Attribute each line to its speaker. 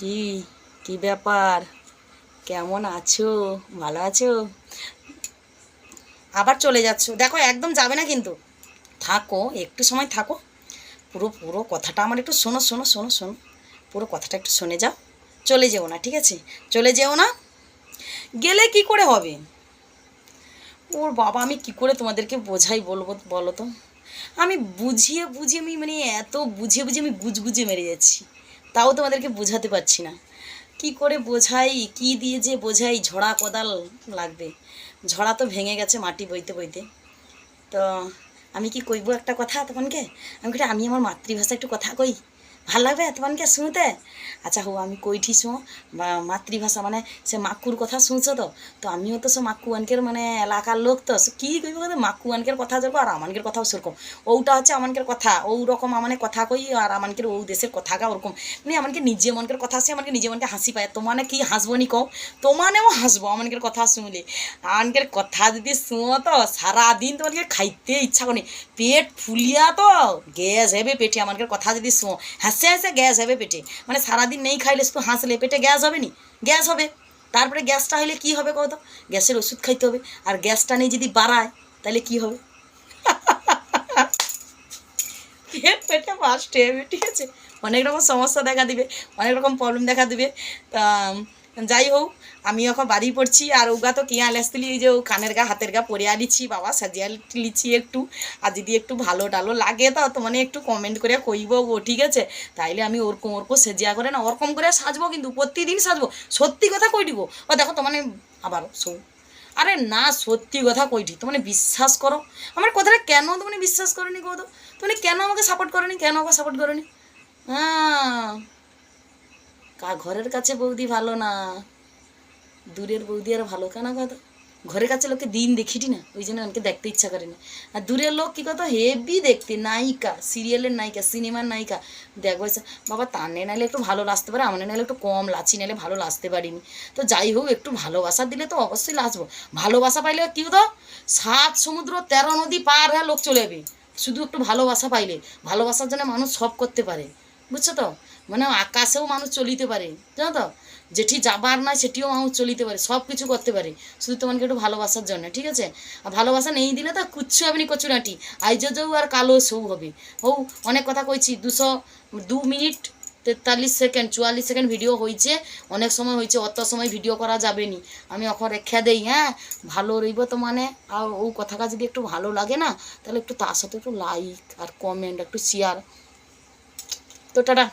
Speaker 1: কি কি ব্যাপার? কেমন আছো? ভালো আছো? আবার চলে যাচ্ছ। দেখো, একদম যাবে না কিন্তু। থাকো, একটু সময় থাকো। পুরো পুরো কথাটা আমার একটু শোনো শোনো শোনো শোনো। পুরো কথাটা একটু শুনে যাও। চলে যেও না, ঠিক আছে? চলে যেও না? গেলে কি করে হবে? ওর বাবা, আমি কি করে তোমাদেরকে বোঝাই বলব, বলো তো? আমি বুঝিয়ে বুঝিয়ে আমি মানে এত বুঝিয়ে বুঝিয়ে আমি গুজগুজে মেরে যাচ্ছি। তাও তোমাদেরকে বোঝাতে পারছি না। কি করে বোঝাই, কি দিয়ে যে বোঝাই, ঝড়া কোদাল লাগবে। ঝড়া তো ভেঙে গেছে মাটি বইতে বইতে। তো আমি কি কইব একটা কথা তখনকে আমি আমি আমার মাতৃভাষা একটু কথা কই। ভালো লাগবে তখনকে শুনতে? আচ্ছা হো, আমি কইঠি শো বা মাতৃভাষা মানে সে মাকুর কথা শুনছো তো? তো আমিও তো সে মাকু আনকের মানে এলাকার লোক তো। সে কী কইব মাকু আনকের কথা যাব আর আমানকের কথাও সেরকম ওটা হচ্ছে আমানকের কথা। ও রকম আমানে কথা কই আর আমানকের ও দেশের কথা গা ওরকম। মানে আমানকে নিজে মনকের কথা আসে আমাকে নিজে মনকে হাসি পায়। তোমানে কি হাসবো নি কও? তোমানেও হাসবো আমানকের কথা শুনলে। আমানকের কথা যদি শুনো তো, সারাদিন তোমাকে খাইতে ইচ্ছা করে পেট ফুলিয়া তো, গ্যাস হবে পেটে আমানকের কথা যদি শুনো। হাসে হাসে গ্যাস হবে পেটে। মানে সারাদিন নেই খাইলে শুধু হাসলে পেটে গ্যাস হবে নি? গ্যাস হবে। তারপরে গ্যাসটা হলে কি হবে কত গ্যাসের ওষুধ খাইতে হবে। আর গ্যাসটা নেই যদি বাড়ায়, তাহলে কি হবে? পেটে ফার্স্ট হবে ঠিক আছে। অনেক রকম সমস্যা দেখা দিবে, অনেক রকম প্রবলেম দেখা দিবে। তা যাই হোক আমি এখন বাড়ি পড়ছি আর ওগা তো কিয়া লেসতিলি, এই যে ও কানের গা, হাতের গা পরে আলিছি বাবা সাজিয়া লিছি একটু। আর যদি একটু ভালো টালো লাগে তো তো মানে একটু কমেন্ট করে কইব ও ঠিক আছে? তাইলে আমি ওরকম ওরকম সেজিয়া করে না, ওরকম করে সাজবো কিন্তু প্রতিদিন সাজবো। সত্যি কথা কই দিব? ও দেখো তো মানে আবার শো আরে না, সত্যি কথা কইটি তোমার বিশ্বাস করো। আমার কথাটা কেন তুমি বিশ্বাস করনি কো তো? তুমি কেন আমাকে সাপোর্ট করনি? কেন আমাকে সাপোর্ট করনি? হ্যাঁ। কা ঘরের কাছে বৌদি ভালো না? দূরের বৌদি আর ভালো কেন কথা? ঘরের কাছে লোককে দিন দেখিটি না, ওই জন্য আমাকে দেখতে ইচ্ছা করে না। আর দূরের লোক কী কথা? হেভি দেখতে, নায়িকা, সিরিয়ালের নায়িকা, সিনেমার নায়িকা। দেখব বাবা তানে নাইলে একটু ভালো লাগতে পারে আমার নাইলে একটু কম, লাচি নাইলে ভালো লাচতে পারিনি। তো যাই হোক, একটু ভালোবাসা দিলে তো অবশ্যই লাচবো ভালোবাসা পাইলে কি হতো? সাত সমুদ্র, তেরো নদী পার হয়ে লোক চলে যাবে। শুধু একটু ভালোবাসা পাইলে। ভালোবাসার জন্য মানুষ সব করতে পারে। বুঝছ তো? মানে আকাশেও মানুষ চলিতে পারে, জানো তো? যেটি যাবার নয় সেটিও মানুষ চলিতে পারে সব কিছু করতে পারে। শুধু তোমাকে একটু ভালোবাসার জন্য, ঠিক আছে? আর ভালোবাসা নেই দিলে তো কুচ্ছু হবে নি কচুরাটি আইজ যাও আর কালো সৌ হবে। হৌ অনেক কথা কইছি, দুশো দু মিনিট তেতাল্লিশ সেকেন্ড, চুয়াল্লিশ সেকেন্ড ভিডিও হয়েছে অনেক সময় হয়েছে অত সময় ভিডিও করা যাবে নি। আমি এখন রেখে দেই হ্যাঁ? ভালো রইব তো মানে আর ও কথাটা যদি একটু ভালো লাগে না, তাহলে একটু তার সাথে একটু লাইক আর কমেন্ট একটু শেয়ার তো টাটা।